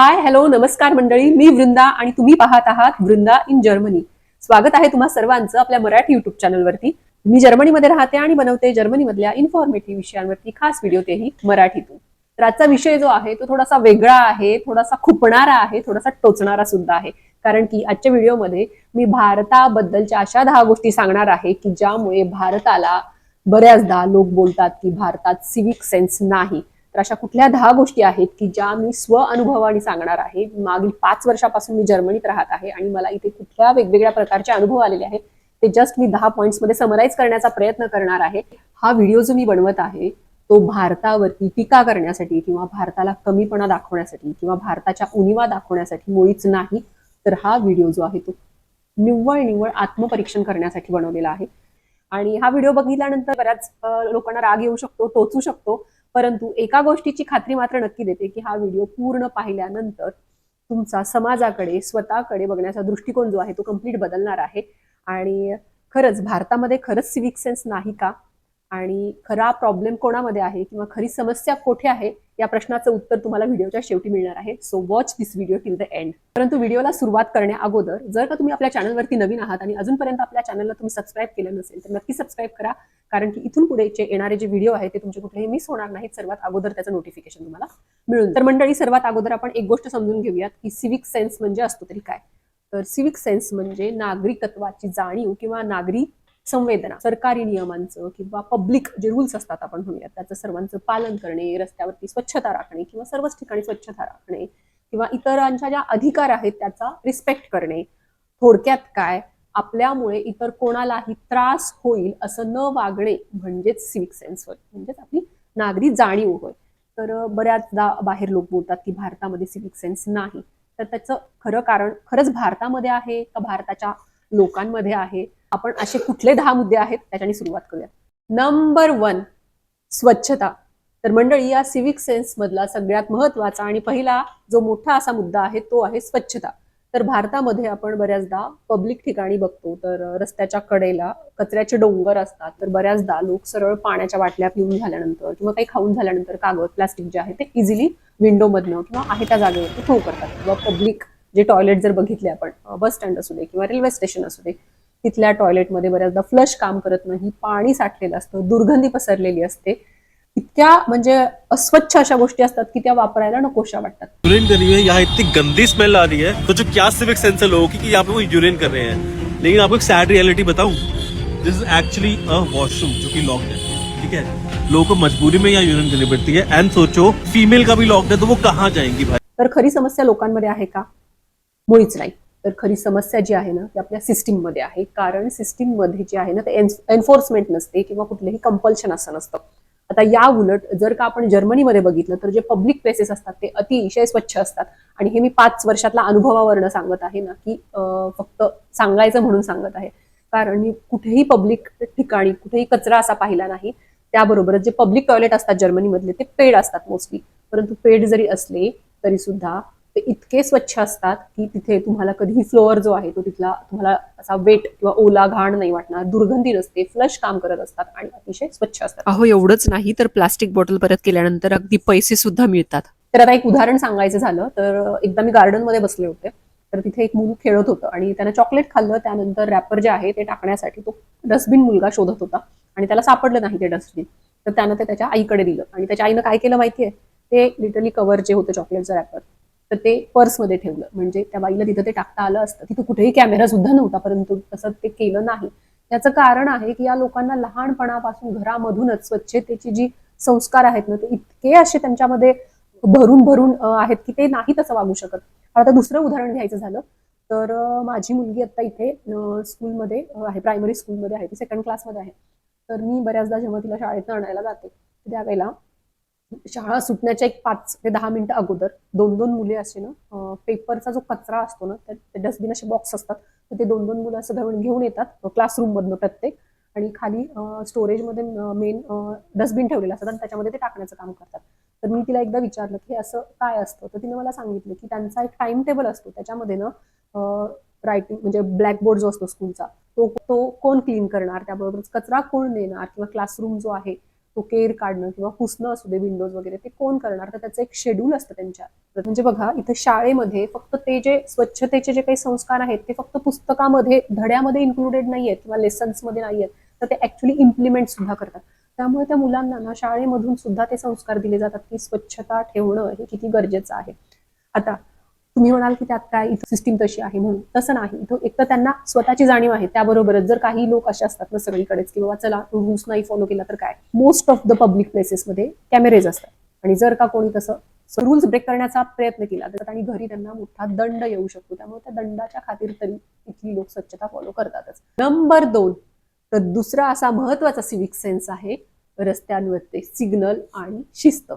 Hi hello नमस्कार मंडळी. मी वृंदा आणि तुम्ही पाहत आहात वृंदा इन जर्मनी. स्वागत आहे तुम्हा सर्वांचं आपल्या मराठी युट्यूब चॅनलवरती मी जर्मनीमध्ये राहते आणि बनवते जर्मनीमधल्या इन्फॉर्मेटिव्ह विषयांवरती खास व्हिडिओ तेही मराठीतून. तर आजचा विषय जो आहे तो थोडासा वेगळा आहे थोडासा खुपणारा आहे थोडासा टोचणारा सुद्धा आहे. कारण की आजच्या व्हिडिओमध्ये मी भारताबद्दलच्या अशा दहा गोष्टी सांगणार आहे की ज्यामुळे भारताला बऱ्याचदा लोक बोलतात की भारतात सिविक सेन्स नाही. तर अशा कुठल्या दहा गोष्टी आहेत की ज्या मी स्व अनुभवाने सांगणार आहे? मागील पाच वर्षापासून मी जर्मनीत राहत आहे आणि मला इथे कुठल्या वेगवेगळ्या प्रकारचे अनुभव आलेले आहेत ते जस्ट मी दहा पॉईंट्समध्ये समराईज करण्याचा प्रयत्न करणार आहे. हा व्हिडिओ जो मी बनवत आहे तो भारतावरती टीका करण्यासाठी किंवा भारताला कमीपणा दाखवण्यासाठी किंवा भारताच्या उणिवा दाखवण्यासाठी मुळीच नाही तर हा व्हिडिओ जो आहे तो निव्वळ निव्वळ आत्मपरीक्षण करण्यासाठी बनवलेला आहे. आणि हा व्हिडिओ बघितल्यानंतर बऱ्याच लोकांना राग येऊ शकतो टोचू शकतो. परंतु एका गोष्टीची खात्री मात्र नक्की देते की हा व्हिडिओ पूर्ण पाहिल्यानंतर तुमचा समाजाकडे स्वतःकडे बघण्याचा दृष्टिकोन जो आहे तो कंप्लीट बदलणार आहे. आणि खरंच भारतामध्ये खरंच सिविक सेन्स नाही का? आणि खरा प्रॉब्लेम कोणामध्ये आहे किंवा खरी समस्या कोठे आहे या प्रश्नाचं उत्तर तुम्हाला व्हिडिओच्या शेवटी मिळणार आहे. So watch this video till the end परंतु व्हिडिओला सुरुवात करण्या अगोदर जर का तुम्ही आपल्या चॅनलवरती नवीन आहात आणि अजूनपर्यंत आपल्या चॅनलला तुम्ही सबस्क्राईब केलं नसेल तर नक्की सबस्क्राईब करा. कारण की इथून पुढे जे येणारे जे व्हिडिओ आहेत ते तुमचे कुठेही मिस होणार नाहीत. सर्वात अगोदर त्याचं नोटिफिकेशन तुम्हाला मिळून तर मंडळी सर्वात अगोदर आपण एक गोष्ट समजून घेऊयात की सिविक सेन्स म्हणजे असतो तरी काय? तर सिविक सेन्स म्हणजे नागरिकत्वाची जाणीव किंवा नागरी संवेदना सरकारी नियमांचं किंवा पब्लिक जे रूल्स असतात आपण म्हणूयात त्याचं सर्वांचं पालन करणे रस्त्यावरती स्वच्छता राखणे किंवा सर्वच ठिकाणी स्वच्छता राखणे किंवा इतरांच्या ज्या अधिकार आहेत त्याचा रिस्पेक्ट करणे. थोडक्यात काय? आपल्यामुळे इतर कोणालाही त्रास होईल असं न वागणे म्हणजेच सिविक सेन्स होय म्हणजेच आपली नागरी जाणीव होय. तर बऱ्याचदा बाहेर लोक बोलतात की भारतामध्ये सिविक सेन्स नाही. तर त्याचं खरं कारण खरंच भारतामध्ये आहे का भारताच्या लोकांमध्ये आहे? आपण असे कुठले दहा मुद्दे आहेत त्याच्याने सुरुवात करूया नंबर वन स्वच्छता. तर मंडळी या सिव्हिक सेन्स मधला सगळ्यात महत्त्वाचा आणि पहिला जो मोठा असा मुद्दा आहे तो आहे स्वच्छता. तर भारतामध्ये आपण बऱ्याचदा पब्लिक ठिकाणी बघतो तर रस्त्याच्या कडेला कचऱ्याचे डोंगर असतात तर बऱ्याचदा लोक सरळ पाण्याच्या बाटल्या पिऊन झाल्यानंतर किंवा काही खाऊन झाल्यानंतर कागद प्लास्टिक जे आहे ते इझिली विंडोमधनं किंवा आहे त्या जागेवरती थ्रो करतात. किंवा पब्लिक जे टॉयलेट जर बघितले आपण बस स्टँड असू दे किंवा रेल्वे स्टेशन असू दे तिथल्या टॉयलेटमध्ये बऱ्याचदा फ्लश काम करत नाही पाणी साठलेलं असतं दुर्गंधी पसरलेली असते. इतक्या म्हणजे अस्वच्छ अशा गोष्टी असतात की त्या वापरायला नकोशा वाटतात. यूरिन कर रही है यहाँ इतनी गंदी स्मेल आ रही है तो जो क्या सिविक सेंस है लोगों की कि यहाँ पे वो यूरिन कर रहे हैं। लेकिन आपको एक सैड रियलिटी बताऊं this is actually a washroom जो कि लॉक्ड है ठीक है? लोगों को मजबूरी में यहाँ यूरिन करनी पड़ती है एंड सोचो फीमेल का भी लॉक्ड है तो वो कहाँ जाएंगी भाई? तर खरी समस्या लोकांमध्ये आहे का? मुळीच नाही. तर खरी समस्या जी आहे ना ती आपल्या सिस्टीममध्ये आहे. कारण सिस्टीममध्ये जे आहे ना ते एन्फोर्समेंट नसते किंवा कुठलंही कंपल्शन असं नसतं. आता या उलट जर का आपण जर्मनीमध्ये बघितलं तर जे पब्लिक प्लेसेस असतात ते अतिशय स्वच्छ असतात. आणि हे मी पाच वर्षातल्या अनुभवावरनं सांगत आहे ना की फक्त सांगायचं म्हणून सांगत आहे. कारण मी कुठेही पब्लिक ठिकाणी कुठेही कचरा असा पाहिला नाही. त्याबरोबरच जे पब्लिक टॉयलेट असतात जर्मनीमधले ते पेड असतात मोस्टली. परंतु पेड जरी असले तरी सुद्धा ते इतके स्वच्छ असतात की तिथे तुम्हाला कधीही फ्लोअर जो आहे तो तिथला तुम्हाला असा वेट किंवा ओला घाण नाही वाटणार. दुर्गंधी नसते फ्लश काम करत असतात आणि अतिशय स्वच्छ असतात. अहो एवढंच नाही तर प्लास्टिक बॉटल परत केल्यानंतर अगदी पैसे सुद्धा मिळतात. तर आता एक उदाहरण सांगायचं झालं तर एकदा मी गार्डनमध्ये बसले होते. तर तिथे एक मुल खेळत होतं आणि त्यानं चॉकलेट खाल्लं. त्यानंतर रॅपर जे आहे ते टाकण्यासाठी तो डस्टबिन मुलगा शोधत होता आणि त्याला सापडलं नाही ते डस्टबिन तर त्यानं ते त्याच्या आईकडे दिलं आणि त्याच्या आईनं काय केलं माहितीये? ते लिटरली कव्हर जे होतं चॉकलेटचं रॅपर तर ते पर्समध्ये ठेवलं. म्हणजे त्या बाईला तिथं ते टाकता आलं असतं तिथं कुठेही कॅमेरा सुद्धा नव्हता परंतु तसं ते केलं नाही. त्याचं कारण आहे की या लोकांना लहानपणापासून घरामधूनच स्वच्छतेची जी संस्कार आहेत ना ते इतके असे त्यांच्यामध्ये भरून भरून आहेत की ते नाही तसं वागू शकत. आता दुसरं उदाहरण घ्यायचं झालं तर माझी मुलगी आता इथे स्कूलमध्ये आहे प्रायमरी स्कूलमध्ये आहे ती सेकंड क्लासमध्ये आहे. तर मी बऱ्याचदा जेव्हा तिला शाळेत आणायला जाते त्यावेळेला शाळा सुटण्याच्या एक पाच ते दहा मिनिटं अगोदर दोन दोन मुले असे ना पेपरचा जो कचरा असतो ना त्या डस्टबिन असे बॉक्स असतात. तर ते दोन दोन मुलं असं घेऊन घेऊन येतात क्लासरूम मधनं प्रत्येक. आणि खाली स्टोरेजमध्ये मेन डस्टबिन ठेवलेलं असतात आणि त्याच्यामध्ये ते टाकण्याचं काम करतात. तर मी तिला एकदा विचारलं की असं काय असतं? तर तिने मला सांगितलं की त्यांचा एक टाइम टेबल असतो. त्याच्यामध्ये ना रायटिंग म्हणजे ब्लॅकबोर्ड जो असतो स्कूलचा तो तो कोण क्लीन करणार? त्याबरोबरच कचरा कोण नेणार किंवा क्लासरूम जो आहे तो केर काढणं किंवा पुसणं असू दे विंडोज वगैरे ते कोण करणार? तर त्याचं एक शेड्यूल असतं त्यांच्या. म्हणजे बघा इथं शाळेमध्ये फक्त ते जे स्वच्छतेचे जे काही संस्कार आहेत ते फक्त पुस्तकामध्ये धड्यामध्ये इन्क्लुडेड नाही आहेत किंवा लेसन्समध्ये नाही आहेत तर ते ऍक्च्युली इम्प्लिमेंट सुद्धा करतात. त्यामुळे त्या मुलांना ना शाळेमधून सुद्धा ते संस्कार दिले जातात की स्वच्छता ठेवणं हे किती गरजेचं आहे. आता तुम्ही म्हणाल की त्यात काय इथं सिस्टीम तशी आहे म्हणून. तसं नाही. इथं एक तर त्यांना स्वतःची जाणीव आहे. त्याबरोबरच जर काही लोक असे असतात ना सगळीकडेच की बाबा चला रूल्स नाही फॉलो केला तर काय? मोस्ट ऑफ द पब्लिक प्लेसेसमध्ये कॅमेरेज असतात. आणि जर का कोणी तसं रूल्स ब्रेक करण्याचा प्रयत्न केला तर आणि घरी त्यांना मोठा दंड येऊ शकतो. त्यामुळे त्या दंडाच्या खातीर तरी इथली लोक स्वच्छता फॉलो करतातच. नंबर दोन तर दुसरा असा महत्त्वाचा सिविक सेन्स आहे रस्त्यांवरचे सिग्नल आणि शिस्त.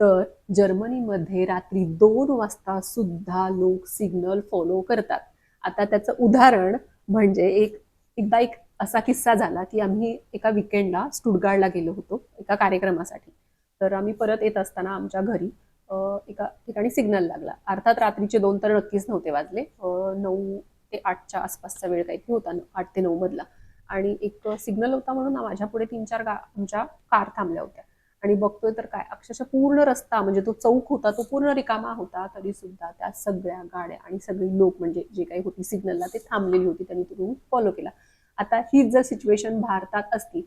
तर जर्मनीमध्ये रात्री दोन वाजता सुद्धा लोक सिग्नल फॉलो करतात. आता त्याचं उदाहरण म्हणजे एक एकदा एक असा किस्सा झाला की आम्ही एका विकेंडला स्टुडगार्डला गेलो होतो एका कार्यक्रमासाठी. तर आम्ही परत येत असताना आमच्या घरी एका ठिकाणी सिग्नल लागला. अर्थात रात्रीचे दोन तर नक्कीच नव्हते वाजले. नऊ ते आठच्या आसपासचा वेळ काहीतरी होता आठ ते नऊ मधला. आणि एक सिग्नल होता म्हणून माझ्या पुढे तीन चार गा आमच्या कार थांबल्या होत्या. आणि बघतोय तर काय अक्षरशः पूर्ण रस्ता म्हणजे तो चौक होता तो पूर्ण रिकामा होता तरी सुद्धा त्या सगळ्या गाड्या आणि सगळी लोक म्हणजे जे काही होती सिग्नलला ते थांबलेली होती त्यांनी तो रूल फॉलो केला. आता हीच जर सिच्युएशन भारतात असती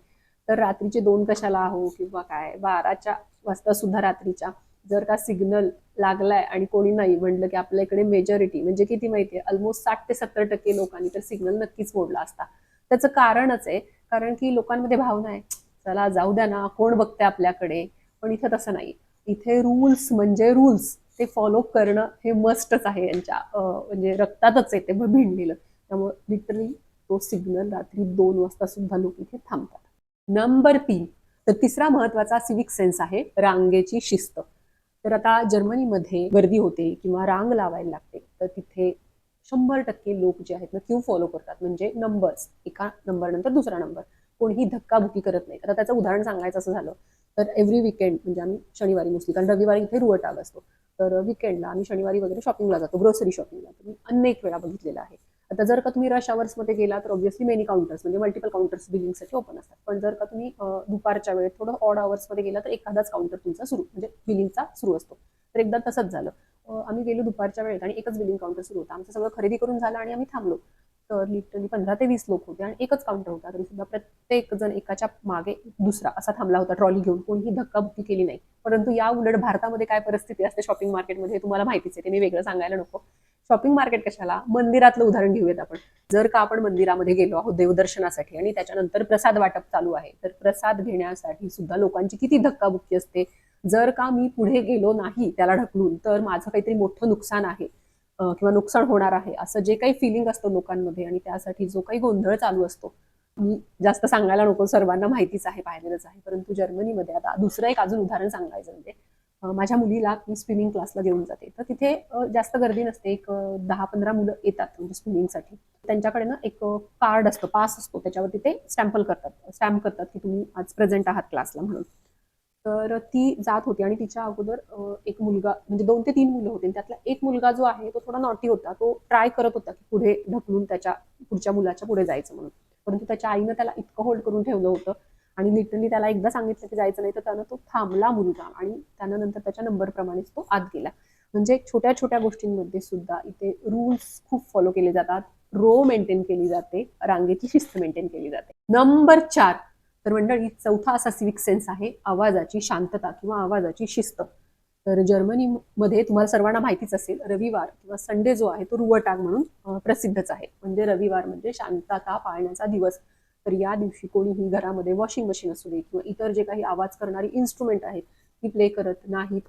तर रात्रीचे दोन कशाला हो किंवा काय बाराच्या वाजता सुद्धा रात्रीच्या जर का सिग्नल लागलाय आणि कोणी नाही म्हणलं की आपल्या इकडे मेजॉरिटी म्हणजे किती माहितीये ऑलमोस्ट साठ ते सत्तर टक्के लोकांनी तर सिग्नल नक्कीच मोडला असता. त्याचं कारणच आहे कारण की लोकांमध्ये भावना आहे चला जाऊ द्या ना कोण बघते आपल्याकडे? पण इथं तसं नाही. इथे रूल्स म्हणजे रूल्स ते फॉलो करणं हे मस्टच आहे यांच्या म्हणजे रक्तातच आहे ते त्यामुळे लिटरली तो सिग्नल रात्री दोन वाजता सुद्धा लोक इथे थांबतात. नंबर तीन. तर तिसरा महत्त्वाचा सिविक सेन्स आहे रांगेची शिस्त. तर आता जर्मनीमध्ये गर्दी होते किंवा रांग लावायला लागते. तर तिथे शंभर टक्के लोक जे आहेत ना क्यू फॉलो करतात. म्हणजे नंबर्स एका नंबर नंतर दुसरा नंबर कोणीही धक्काबुक्की करत नाही. आता त्याचं उदाहरण सांगायचं असं झालं तर एव्हरी विकेंड म्हणजे आम्ही शनिवारी मोस्टली कारण रविवारी इथे रुवटाग असतो. तर विकेंडला आम्ही शनिवारी वगैरे शॉपिंगला जातो ग्रोसरी शॉपिंगला तर मी अनेक वेळा बघितलेलं आहे. आता जर का तुम्ही रशमध्ये गेला तर ऑब्व्हियसली मेनी काउंटर्स म्हणजे मल्टिपल काउंटर्स बिलिंगसाठी ओपन असतात. पण जर का तुम्ही दुपारच्या वेळेत थोडं ऑडमध्ये गेला तर एखादाच काउंटर तुमचा सुरू म्हणजे बिलिंगचा सुरू असतो. तर एकदा तसंच झालं. आम्ही गेलो दुपारच्या वेळेत आणि एकच बिलिंग काउंटर सुरू होता. आमचं सगळं खरेदी करून झालं आणि आम्ही थांबलो. तर लिटरली पंधरा ते वीस लोक होते आणि एकच काउंटर होता. तरी सुद्धा प्रत्येक जण एकाच्या मागे दुसरा असा थांबला होता ट्रॉली घेऊन. कोणीही धक्काबुक्की केली नाही. परंतु या उलट भारतामध्ये काय परिस्थिती असते शॉपिंग मार्केटमध्ये हे तुम्हाला माहितीच आहे. ते मी वेगळं सांगायला नको. शॉपिंग मार्केट कशाला? मंदिरातलं उदाहरण घेऊयात आपण. जर का आपण मंदिरामध्ये गेलो आहोत देवदर्शनासाठी आणि त्याच्यानंतर प्रसाद वाटप चालू आहे तर प्रसाद घेण्यासाठी सुद्धा लोकांची किती धक्काबुक्की असते? जर का मी पुढे गेलो नाही त्याला ढकलून तर माझं काहीतरी मोठं नुकसान आहे. किंवा नुकसान होणार आहे असं जे काही फिलिंग असतं लोकांमध्ये आणि त्यासाठी जो काही गोंधळ चालू असतो. मी जास्त सांगायला नको सर्वांना माहितीच आहे पाहिलेलंच आहे परंतु जर्मनीमध्ये आता दुसरं एक अजून उदाहरण सांगायचं म्हणजे माझ्या मुलीला मी स्विमिंग क्लासला घेऊन जाते. तर तिथे जास्त गर्दी नसते एक दहा पंधरा मुलं येतात म्हणजे स्विमिंगसाठी. त्यांच्याकडे ना एक कार्ड असतं पास असतो त्याच्यावरती ते स्टॅम्पल करतात. स्टॅम्प करतात की तुम्ही आज प्रेझेंट आहात क्लासला म्हणून. तर ती जात होती आणि तिच्या अगोदर एक मुलगा म्हणजे दोन ते तीन मुलं होते आणि त्यातला एक मुलगा जो आहे तो थोडा नॉटी होता. तो ट्राय करत होता की पुढे ढकलून त्याच्या पुढच्या मुलाच्या पुढे जायचं म्हणून. परंतु त्याच्या आईनं त्याला इतकं होल्ड करून ठेवलं होतं आणि लिटरली त्याला एकदा सांगितलं की जायचं नाही तर त्यानं तो थांबला मुलगा आणि त्यानं नंतर त्याच्या नंबर प्रमाणेच तो आत गेला. म्हणजे छोट्या छोट्या गोष्टींमध्ये सुद्धा इथे रूल्स खूप फॉलो केले जातात. रो मेंटेन केली जाते. रांगेची शिस्त मेंटेन केली जाते. नंबर चार. तर मंडळी चौथा असा सिविक सेन्स आहे आवाजाची शांतता किंवा आवाजाची शिस्त. तर जर्मनीमध्ये तुम्हाला सर्वांना माहितीच असेल रविवार किंवा संडे जो आहे तो रुवटाग म्हणून प्रसिद्धच आहे. म्हणजे रविवार म्हणजे शांतता पाळण्याचा दिवस. तर या दिवशी कोणीही घरामध्ये वॉशिंग मशीन असू दे किंवा इतर जे काही आवाज करणारी इन्स्ट्रुमेंट आहेत ती प्ले करत नाहीत.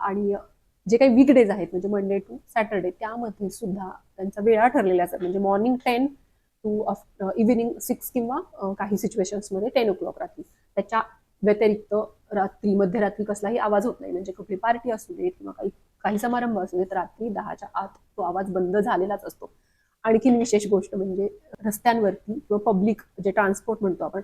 आणि जे काही वीकडेज आहेत म्हणजे मंडे टू सॅटर्डे त्यामध्ये सुद्धा त्यांचा वेळा ठरलेल्या असतात. म्हणजे morning ten to evening six किंवा काही सिच्युएशन्समध्ये टेन ओ क्लॉक रात्री. त्याच्या व्यतिरिक्त रात्री मध्यरात्री कसलाही आवाज होत नाही. म्हणजे कुठली पार्टी असू दे किंवा काही काही समारंभ असू देत रात्री दहाच्या आत तो आवाज बंद झालेलाच असतो. आणखीन विशेष गोष्ट म्हणजे रस्त्यांवरती किंवा पब्लिक जे ट्रान्सपोर्ट म्हणतो आपण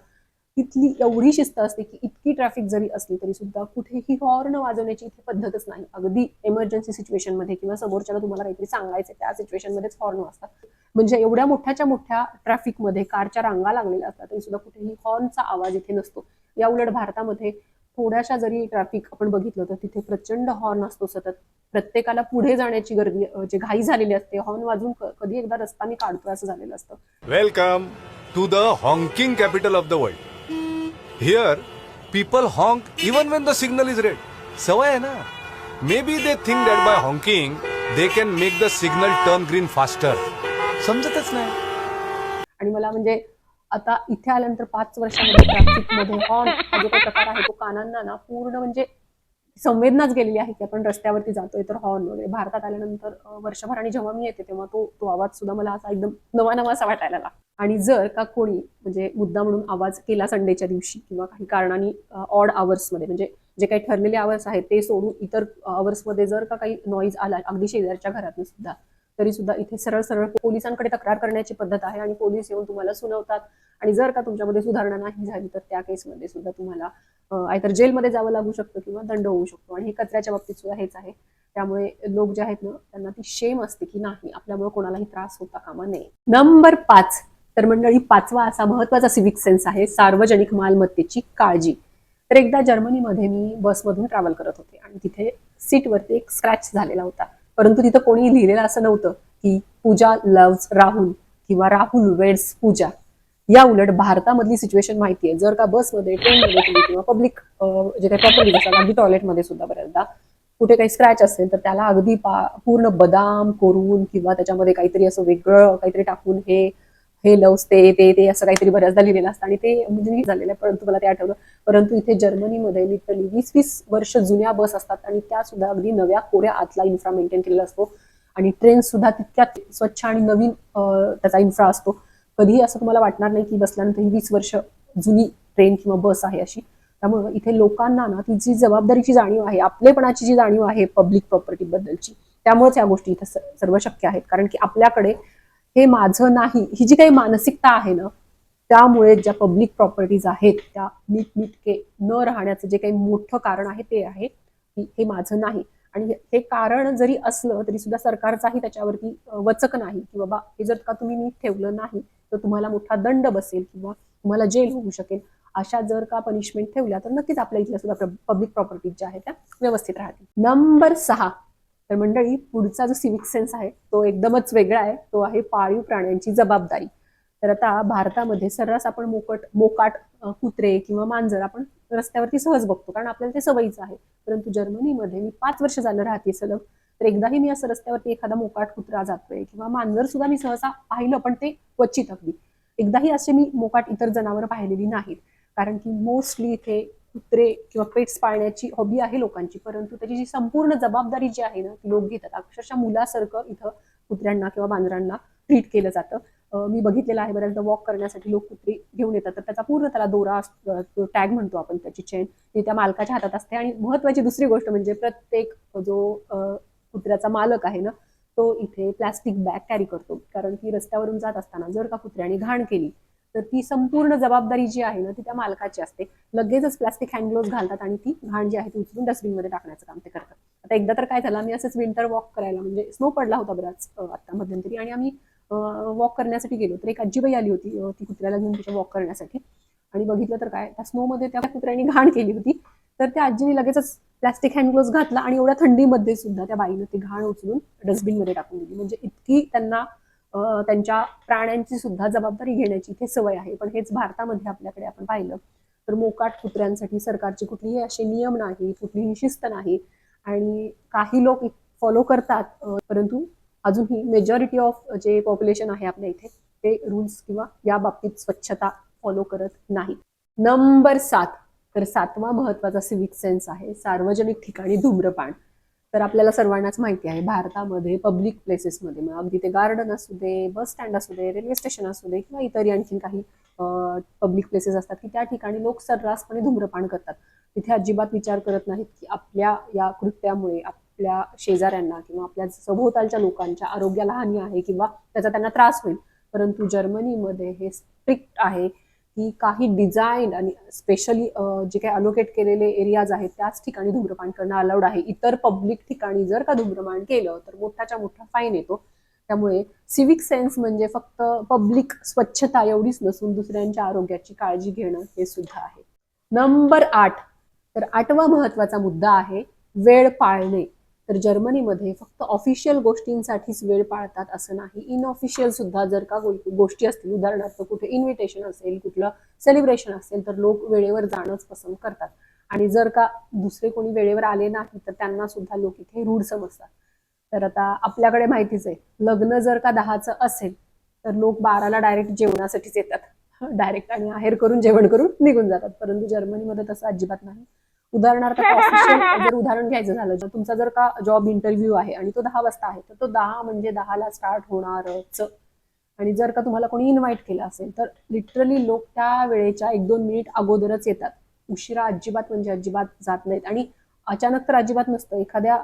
तिथली एवढी शिस्त असते की इतकी ट्रॅफिक जरी असली तरी सुद्धा कुठेही हॉर्न वाजवण्याची इथे पद्धतच नाही. अगदी एमर्जन्सी सिच्युएशनमध्ये किंवा समोरच्याला तुम्हाला काहीतरी सांगायचं त्या सिच्युएशन मध्येच हॉर्न वाजतात. म्हणजे एवढ्या मोठ्याच्या मोठ्या ट्रॅफिकमध्ये कारच्या रांगा लागलेल्या असतात तरी सुद्धा कुठेही हॉर्नचा आवाज इथे नसतो. या उलट भारतामध्ये थोड्याशा जरी ट्रॅफिक आपण बघितलं तर तिथे प्रचंड हॉर्न असतो सतत. प्रत्येकाला पुढे जाण्याची गर्दी जे घाई झालेली असते हॉर्न वाजून कधी एकदा रस्ता मी काढतोय असं झालेलं असतं. Welcome to the honking capital of the world here people honk even when the signal is red सवय आहे ना maybe they think that by honking they can make the signal turn green faster समजतच नाही. आणि मला म्हणजे आता इथे आल्यानंतर पाच वर्षामध्ये ट्रॅफिकमध्ये हॉर्न जो प्रकार आहे तो कानांना ना पूर्ण म्हणजे संवेदनाच गेलेली आहे की आपण रस्त्यावरती जातोय तर हॉर्न वगैरे. भारतात आल्यानंतर वर्षभर आणि जेव्हा मी येते तेव्हा तो तो आवाज सुद्धा मला असा एकदम नवा नवा असा वाटायला लागला. आणि जर का कोणी म्हणजे मुद्दा म्हणून आवाज केला संडेच्या दिवशी किंवा काही कारणाने ऑडमध्ये म्हणजे जे काही ठरलेले आवर्स आहेत ते सोडून इतर आवर्समध्ये मध्ये जर का काही नॉईज आला अगदी शेजारच्या घरातून सुद्धा तरी सुद्धा इथे सरळ सरळ पोलिसांकडे तक्रार करण्याची पद्धत आहे आणि पोलीस येऊन तुम्हाला सुनावतात. आणि जर का तुमच्यामध्ये सुधारणा नाही झाली तर त्या केसमध्ये सुद्धा तुम्हाला आयतर जेलमध्ये जावं लागू शकतं किंवा दंड होऊ शकतो. आणि हे कचऱ्याच्या बाबतीत सुद्धा हेच आहे. त्यामुळे लोक जे आहेत ना त्यांना ती शेम असते की नाही आपल्यामुळे कोणालाही त्रास होता कामा नये. नंबर पाच. तर मंडळी पाचवा असा महत्त्वाचा सिव्हिक सेन्स आहे सार्वजनिक मालमत्तेची काळजी. तर एकदा जर्मनीमध्ये मी बसमधून ट्रॅव्हल करत होते आणि तिथे सीटवरती एक स्क्रॅच झालेला होता. परंतु तिथं कोणी लिहिलेलं असं नव्हतं की पूजा लव्स राहुल किंवा राहुल वेड्स पूजा. या उलट भारतामधली सिच्युएशन माहिती आहे. जर का बसमध्ये ट्रेनमध्ये किंवा पब्लिक जे काही प्रॉपर्टी असतात अगदी टॉयलेटमध्ये सुद्धा बऱ्याचदा कुठे काही स्क्रॅच असेल तर त्याला अगदी पूर्ण बदाम कोरून किंवा त्याच्यामध्ये काहीतरी असं वेगळं काहीतरी टाकून हे हे लव्स ते ते ते असं काहीतरी बऱ्याचदा लिहिलेलं असतं. आणि ते म्हणजे झालेलं आहे परंतु मला ते आठवलं. परंतु इथे जर्मनीमध्ये लिटरली वीस वीस वर्ष जुन्या बस असतात आणि त्या सुद्धा अगदी नव्या कोऱ्या आतला इन्फ्रा मेंटेन केलेला असतो. आणि ट्रेन सुद्धा तितक्यात स्वच्छ आणि नवीन त्याचा इन्फ्रा असतो. कधीही असं तुम्हाला वाटणार नाही की बसल्यानंतर ही वीस वर्ष जुनी ट्रेन किंवा बस आहे अशी. त्यामुळे इथे लोकांना ना ती जी जबाबदारीची जाणीव आहे आपलेपणाची जी जाणीव आहे पब्लिक प्रॉपर्टी बद्दलची त्यामुळेच या गोष्टी इथे सर्व शक्य आहेत. कारण की आपल्याकडे हे माझं नाही ही जी काही मानसिकता आहे ना त्यामुळे ज्या पब्लिक प्रॉपर्टीज आहेत त्या नीटनीटके न राहण्याचं जे काही मोठं कारण आहे ते आहे की हे माझं नाही. आणि हे- कारण जरी असलं तरी सुद्धा सरकारचाही त्याच्यावरती वचक नाही की बाबा हे जर का तुम्ही नीट ठेवलं नाही तर तुम्हाला मोठा दंड बसेल किंवा तुम्हाला जेल होऊ शकेल. अशा जर का पनिशमेंट ठेवल्या तर नक्कीच आपल्या इथल्या सुद्धा पब्लिक प्रॉपर्टीज ज्या आहेत त्या व्यवस्थित राहतील. नंबर सहा. तर मंडळी पुढचा जो सिविक सेन्स आहे तो एकदमच वेगळा आहे. तो आहे पाळीव प्राण्यांची जबाबदारी. तर आता भारतामध्ये सर्रास आपण मोकट मोकाट कुत्रे किंवा मांजर आपण रस्त्यावरती सहज बघतो कारण आपल्याला ते सवयीचं आहे. परंतु जर्मनीमध्ये मी पाच वर्ष झालं राहते सलग तर एकदाही मी असं रस्त्यावरती एखादा मोकाट कुत्रा जातोय किंवा मांजर सुद्धा मी सहसा पाहिलं पण ते क्वचित अगदी. एकदाही असे मी मोकाट इतर जनावरं पाहिलेली नाहीत. कारण की मोस्टली इथे कुत्रे किंवा पेट्स पाळण्याची हॉबी आहे लोकांची. परंतु त्याची जी संपूर्ण जबाबदारी जी आहे ना ती लोक घेतात. अक्षरशः मुलासारखं इथं कुत्र्यांना किंवा मांजरांना ट्रीट केलं जातं. मी बघितलेलं आहे बऱ्याचदा वॉक करण्यासाठी लोक कुत्री घेऊन येतात. तर त्याचा पूर्ण त्याला दोरा टॅग म्हणतो आपण त्याची चेन ती त्या मालकाच्या हातात असते. आणि महत्वाची दुसरी गोष्ट म्हणजे प्रत्येक जो कुत्र्याचा मालक आहे ना तो इथे प्लास्टिक बॅग कॅरी करतो. कारण की रस्त्यावरून जात असताना जर का कुत्र्याने घाण केली तर ती संपूर्ण जबाबदारी जी आहे ना ती त्या मालकाची असते. लगेचच प्लास्टिक हँडग्लोव्ह घालतात आणि ती घाण जी आहे ती उचलून डस्टबिनमध्ये टाकण्याचं काम ते करतात. आता एकदा तर काय झालं आम्ही असंच विंटर वॉक करायला म्हणजे स्नो पडला होता बराच आता मध्यंतरी आणि आम्ही वॉक करण्यासाठी गेलो. तर एक आजीबाई आली होती ती कुत्र्याला घेऊन तिच्या वॉक करण्यासाठी. आणि बघितलं तर काय त्या स्नोमध्ये त्या कुत्र्याने घाण केली होती. तर त्या आजीने लगेचच प्लास्टिक हँडग्लोव्ह घातला आणि एवढ्या थंडीमध्ये सुद्धा त्या बाईनं ती घाण उचलून डस्टबिनमध्ये टाकून दिली. म्हणजे इतकी त्यांना त्यांच्या प्राण्यांची सुद्धा जबाबदारी घेण्याची इथे सवय आहे. पण हेच भारतामध्ये आपल्याकडे आपण पाहिलं तर मोकाट कुत्र्यांसाठी सरकारचे कुठलेही असे नियम नाही कुठलीही शिस्त नाही आणि काही लोक फॉलो करतात परंतु अजूनही मेजॉरिटी ऑफ जे पॉप्युलेशन आहे आपल्या इथे ते रूल्स किंवा या बाबतीत स्वच्छता फॉलो करत नाही नंबर सात तर सातवा महत्त्वाचा सिविक सेन्स आहे सार्वजनिक ठिकाणी धूम्रपान. तर आपल्याला सर्वांनाच माहिती आहे भारतामध्ये पब्लिक प्लेसेसमध्ये मग अगदी ते गार्डन असू दे बस स्टँड असू दे रेल्वे स्टेशन असू दे किंवा इतरही आणखी काही पब्लिक प्लेसेस असतात की त्या ठिकाणी लोक सर्रासपणे धूम्रपान करतात. तिथे अजिबात विचार करत नाहीत की आपल्या या कृत्यामुळे आपल्या शेजाऱ्यांना किंवा आपल्या सभोवतालच्या लोकांच्या आरोग्याला हानी आहे किंवा त्याचा त्यांना त्रास होईल. परंतु जर्मनीमध्ये हे स्ट्रिक्ट आहे. की काही डिझाईन आणि स्पेशली जे काही अलोकेट केलेले एरियाज आहेत त्याच ठिकाणी धूम्रपान करणं अलाउड आहे. इतर पब्लिक ठिकाणी जर का धूम्रपान केलं तर मोठाच्या मोठा फाईन येतो. त्यामुळे सिविक सेन्स म्हणजे फक्त पब्लिक स्वच्छता एवढीच नसून दुसऱ्यांच्या आरोग्याची काळजी घेणं हे सुद्धा आहे. नंबर आठ तर आठवा महत्त्वाचा मुद्दा आहे वेळ पाळणे. तर जर्मनीमध्ये फक्त ऑफिशियल गोष्टींसाठीच वेळ पाळतात असं नाही. इनऑफिशियल सुद्धा जर का गोष्टी असतील उदाहरणार्थ कुठे इन्व्हिटेशन असेल कुठलं सेलिब्रेशन असेल तर लोक वेळेवर जाणंच पसंत करतात. आणि जर का दुसरे कोणी वेळेवर आले नाही तर त्यांना सुद्धा लोक इथे रूढ समजतात. तर आता आपल्याकडे माहितीच आहे लग्न जर का दहाचं असेल तर लोक बाराला डायरेक्ट जेवणासाठीच येतात. डायरेक्ट आणि आहेर करून जेवण करून निघून जातात. परंतु जर्मनीमध्ये तसं अजिबात नाही. उदाहरणार्थ जर उदाहरण घ्यायचं झालं तर तुमचा जर का जॉब इंटरव्ह्यू आहे आणि तो दहा वाजता आहे तर तो दहा म्हणजे दहाला स्टार्ट होणारच. आणि जर का तुम्हाला कोणी इन्व्हाइट केलं असेल तर लिटरली लोक त्या वेळेच्या एक दोन मिनिट अगोदरच येतात. उशिरा अजिबात म्हणजे अजिबात जात नाहीत. आणि अचानक तर अजिबात नसतं. एखाद्या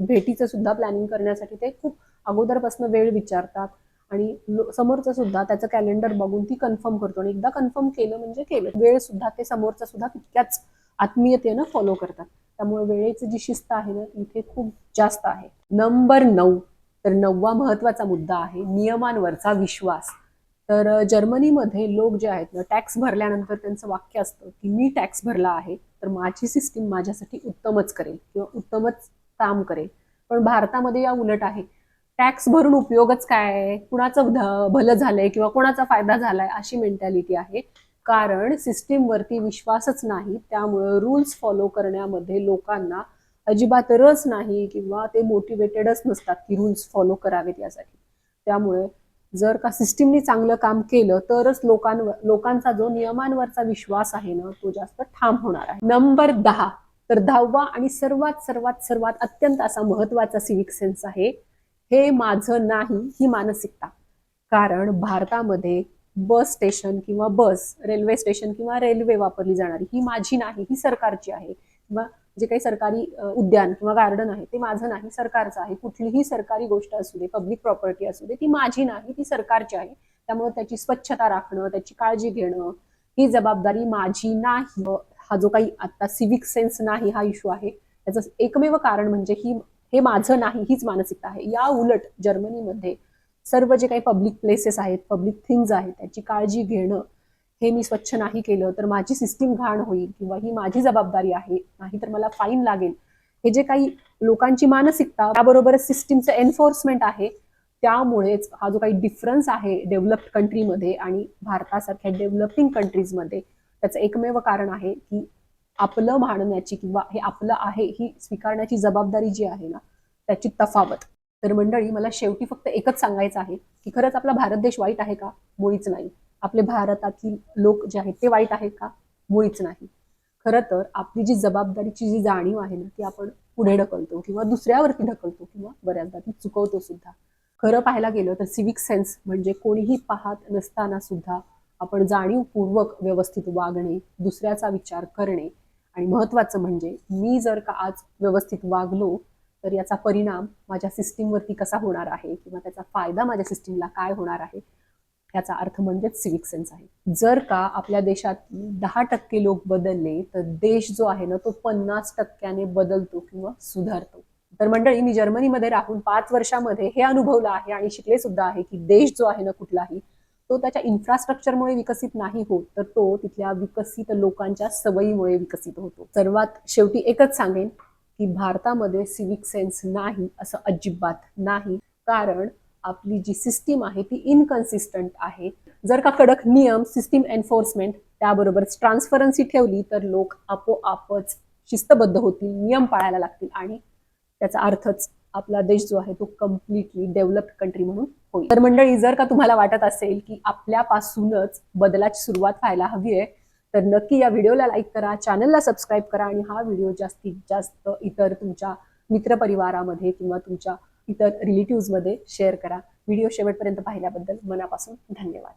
भेटीचं सुद्धा प्लॅनिंग करण्यासाठी ते खूप अगोदरपासून वेळ विचारतात. आणि समोरचं सुद्धा त्याचं कॅलेंडर बघून ती कन्फर्म करतो. आणि एकदा कन्फर्म केलं म्हणजे केलं. वेळ सुद्धा ते समोरचा सुद्धा तितक्याच आत्मीयतेनं फॉलो करतात. त्यामुळे वेळेची जी शिस्त आहे ना तिथे इथे खूप जास्त आहे. नंबर नऊ तर नववा महत्त्वाचा मुद्दा आहे नियमांवरचा विश्वास. तर जर्मनीमध्ये लोक जे आहेत ना टॅक्स भरल्यानंतर त्यांचं वाक्य असतं की मी टॅक्स भरला आहे तर माझी सिस्टीम माझ्यासाठी उत्तमच करेल किंवा उत्तमच काम करेल. पण भारतामध्ये या उलट आहे. टॅक्स भरून उपयोगच काय आहे? कुणाचं भलं झालंय किंवा कोणाचा फायदा झालाय अशी मेंटॅलिटी आहे. कारण सिस्टीमवरती विश्वासच नाही त्यामुळे रूल्स फॉलो करण्यामध्ये लोकांना अजिबात रस नाही किंवा ते मोटिवेटेडच नसतात की रूल्स फॉलो करावेत यासाठी. त्यामुळे जर का सिस्टीमनी चांगलं काम केलं तरच लोकांवर लोकांचा जो नियमांवरचा विश्वास आहे ना तो जास्त ठाम होणार आहे. नंबर दहा तर दहावा आणि सर्वात सर्वात सर्वात अत्यंत असा महत्त्वाचा सिविक सेन्स आहे हे माझं नाही ही मानसिकता. कारण भारतामध्ये बस स्टेशन किंवा बस रेल्वे स्टेशन किंवा रेल्वे वापरली जाणारी ही माझी नाही ही सरकारची आहे. किंवा जे काही सरकारी उद्यान किंवा गार्डन आहे ते माझं नाही सरकारचं आहे. कुठलीही सरकारी गोष्ट असू दे पब्लिक प्रॉपर्टी असू दे ती माझी नाही ती सरकारची आहे. त्यामुळे त्याची स्वच्छता राखणं त्याची काळजी घेणं ही जबाबदारी माझी नाही. हा जो काही आता सिविक सेन्स नाही हा इश्यू आहे त्याचं एकमेव कारण म्हणजे ही हे माझं नाही हीच मानसिकता आहे. या उलट जर्मनीमध्ये सर्व जे काही पब्लिक प्लेसेस आहेत पब्लिक थिंग्ज आहेत त्याची काळजी घेणं हे मी स्वच्छ नाही केलं तर माझी सिस्टीम घाण होईल किंवा ही माझी जबाबदारी आहे नाही तर मला फाईन लागेल. हे जे काही लोकांची मानसिकता त्याबरोबरच सिस्टीमचं एन्फोर्समेंट आहे त्यामुळेच हा जो काही डिफरन्स आहे डेव्हलप्ड कंट्रीमध्ये आणि भारतासारख्या डेव्हलपिंग कंट्रीजमध्ये त्याचं एकमेव कारण आहे की आपलं मानण्याची किंवा हे आपलं आहे ही स्वीकारण्याची जबाबदारी जी आहे ना त्याची तफावत. तर मंडळी मला शेवटी फक्त एकच सांगायचं आहे की खरंच आपला भारत देश वाईट आहे का? मुळीच नाही. आपले भारतातील लोक जे आहेत ते वाईट आहेत का? मुळीच नाही. खरं तर आपली जी जबाबदारीची जी जाणीव आहे ना ती आपण पुढे ढकलतो किंवा दुसऱ्यावरती ढकलतो किंवा बऱ्याचदा ती चुकवतो सुद्धा. खरं पाहायला गेलं तर सिविक सेन्स म्हणजे कोणीही पाहत नसताना सुद्धा आपण जाणीवपूर्वक व्यवस्थित वागणे दुसऱ्याचा विचार करणे. आणि महत्वाचं म्हणजे मी जर का आज व्यवस्थित वागलो तर याचा परिणाम माझ्या सिस्टीमवरती कसा होणार आहे किंवा त्याचा फायदा माझ्या सिस्टीमला काय होणार आहे याचा अर्थ म्हणजेच सिविक सेन्स आहे. जर का आपल्या देशात दहा टक्के लोक बदलले तर देश जो आहे ना तो पन्नास टक्क्याने बदलतो किंवा सुधारतो. तर मंडळी मी जर्मनीमध्ये राहून पाच वर्षामध्ये हे अनुभवलं आहे आणि शिकले सुद्धा आहे की देश जो आहे ना कुठलाही तो त्याच्या इन्फ्रास्ट्रक्चरमुळे विकसित नाही होत तर तो तिथल्या विकसित लोकांच्या सवयीमुळे विकसित होतो. सर्वात शेवटी एकच सांगेन की भारतामध्ये सिविक सेन्स नाही असं अजिबात नाही. कारण आपली जी सिस्टीम आहे ती इनकन्सिस्टंट आहे. जर का कडक नियम सिस्टीम एन्फोर्समेंट त्याबरोबर ट्रान्सफरन्सी ठेवली तर लोक आपोआपच शिस्तबद्ध होतील नियम पाळायला लागतील आणि त्याचा अर्थच आपला देश जो आहे तो कम्प्लिटली डेव्हलप्ड कंट्री म्हणून होईल. तर मंडळी जर का तुम्हाला वाटत असेल की आपल्यापासूनच बदलाची सुरुवात व्हायला हवी आहे तर नक्की या व्हिडिओला लाईक करा चॅनलला सबस्क्राईब करा आणि हा व्हिडिओ जास्तीत जास्त इतर तुमच्या मित्रपरिवारामध्ये किंवा तुमच्या इतर रिलेटिव्हजमध्ये शेअर करा. व्हिडिओ शेवटपर्यंत पाहिल्याबद्दल मनापासून धन्यवाद.